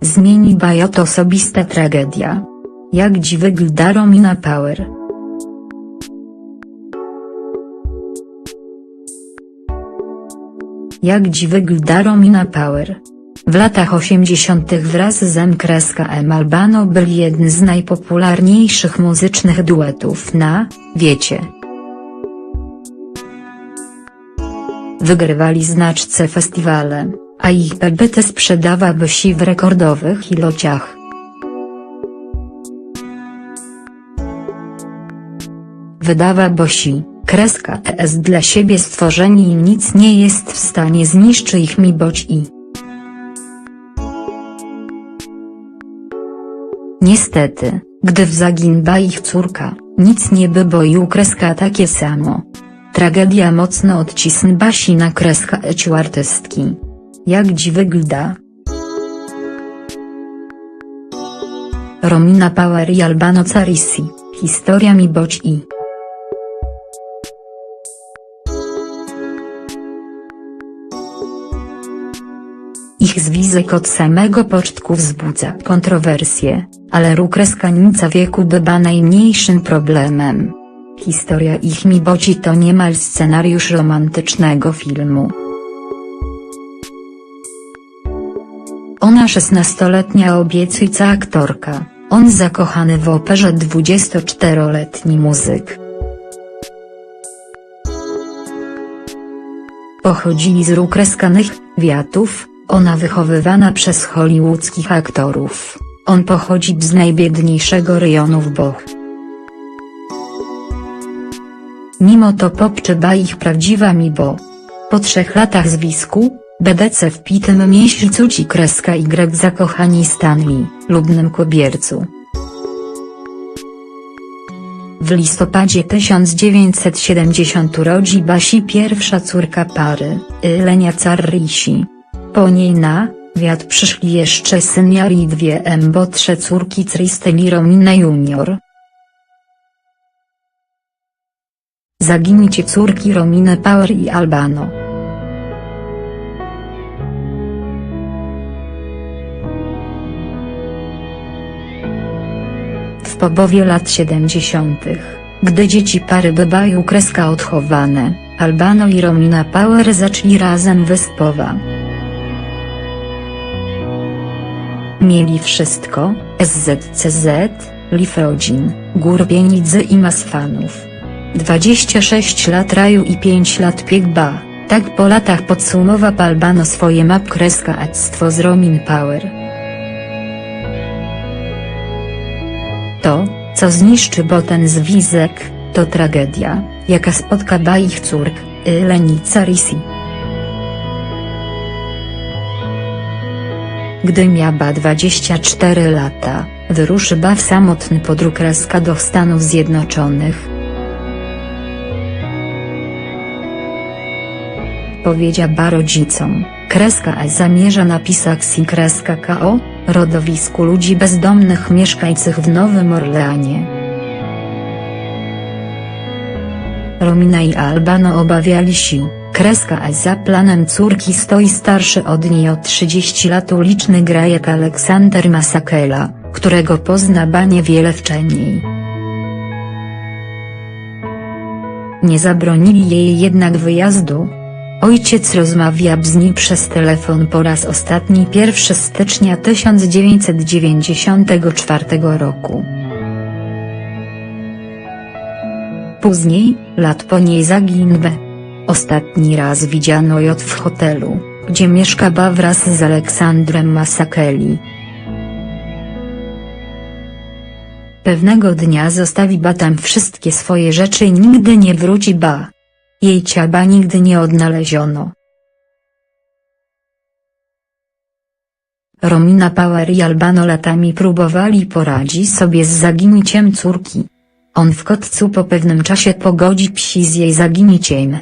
Zmieni Bajot osobista tragedia. Jak dziś wygląda Romina Power? Jak dziś wygląda Romina Power? W latach 80. wraz z. M. Albano byli jednym z najpopularniejszych muzycznych duetów na, wiecie. Wygrywali znaczce festiwale, a ich PBT sprzedawały się w rekordowych ilościach. Wydawa Bosi, kreska ES dla siebie stworzeni i nic nie jest w stanie zniszczyć ich mi boć i. Niestety, gdy w zaginba ich córka, nic nie by boił kreska takie samo. Tragedia mocno odcisn basi na kreska eciu artystki. Jak dzi wygląda? Romina Power i Albano Carisi, historia mi boć i. Ich związek od samego początku wzbudza kontrowersje, ale rukreskanica wieku bywa najmniejszym problemem. Historia ich miboci to niemal scenariusz romantycznego filmu. Ona szesnastoletnia obiecujca aktorka, on zakochany w operze 24-letni muzyk. Pochodzili z rukreskanych wiatów, ona wychowywana przez hollywoodzkich aktorów, on pochodzi z najbiedniejszego rejonu w Boch. Mimo to popczyba ich prawdziwa mi bo. Po trzech latach zwisku, BDC w pitym miesiącu ci kreska Y zakochani Stanley, lubnym kobiercu. W listopadzie 1970 rodzi Basi pierwsza córka pary, Lenia Carrisi. Po niej na, wiat przyszli jeszcze syn Jari i dwie embotrze córki Tristeli Romina Junior. Zaginicie córki Rominy Power i Albano. W połowie lat 70., gdy dzieci pary bywają kreska odchowane, Albano i Romina Power zaczęli razem wyspowa. Mieli wszystko, SZCZ, Lif rodzin, gór pieniędzy i mas fanów. 26 lat raju i 5 lat piekba, tak po latach podsumowa Albano swoje map kreska z Romin Power. To, co zniszczy bo ten zwizek, to tragedia, jaka spotka ba ich córk, Lenica Risi. Gdy miała 24 lata, wyruszy ba w samotny podróż kreska do Stanów Zjednoczonych. Powiedziała rodzicom, kreska E zamierza napisać si kreska KO, rodowisku ludzi bezdomnych mieszkających w Nowym Orleanie. Romina i Albano obawiali się, kreska E za planem córki stoi starszy od niej o 30 lat uliczny grajek Aleksander Masakela, którego pozna ba niewiele wcześniej. Nie zabronili jej jednak wyjazdu, Ojciec rozmawiał z nim przez telefon po raz ostatni 1 stycznia 1994 roku. Później, lat po niej zaginął. Ostatni raz widziano ją w hotelu, gdzie mieszkała wraz z Aleksandrem Masakeli. Pewnego dnia zostawi ba tam wszystkie swoje rzeczy i nigdy nie wróci ba. Jej ciała nigdy nie odnaleziono. Romina Power i Albano latami próbowali poradzić sobie z zaginiciem córki. On w kotcu po pewnym czasie pogodzi psi z jej zaginiciem.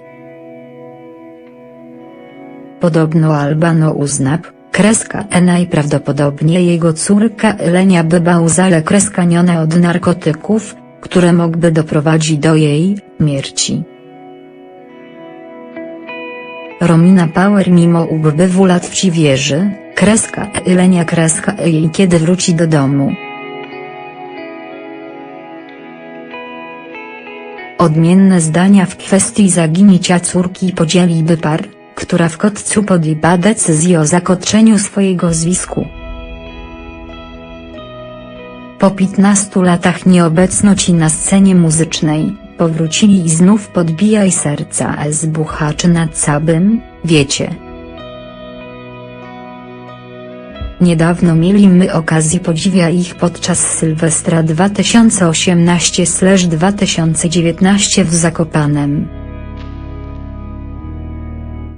Podobno Albano uznał, kreska E najprawdopodobniej jego córka Elenia była uzale kreskaniona od narkotyków, które mogły doprowadzić do jej śmierci. Romina Power mimo upływu lat wci wierzy, Kreska Elenia kreska jej kiedy wróci do domu. Odmienne zdania w kwestii zaginięcia córki podzieliby par, która w kotcu podjęła decyzję o zakończeniu swojego zwisku. Po 15 latach nieobecności na scenie muzycznej, powrócili i znów podbijaj serca z buchaczy nad Sabym, wiecie. Niedawno mieliśmy okazję podziwia ich podczas Sylwestra 2018-2019 w Zakopanem.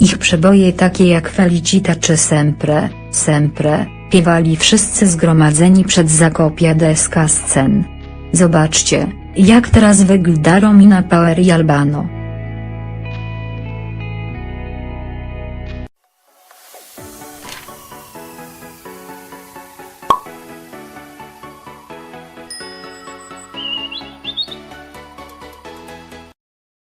Ich przeboje takie jak Felicita czy Sempre, Sempre, piewali wszyscy zgromadzeni przed Zakopiadeska scen. Zobaczcie, jak teraz wygląda Romina Power i Albano.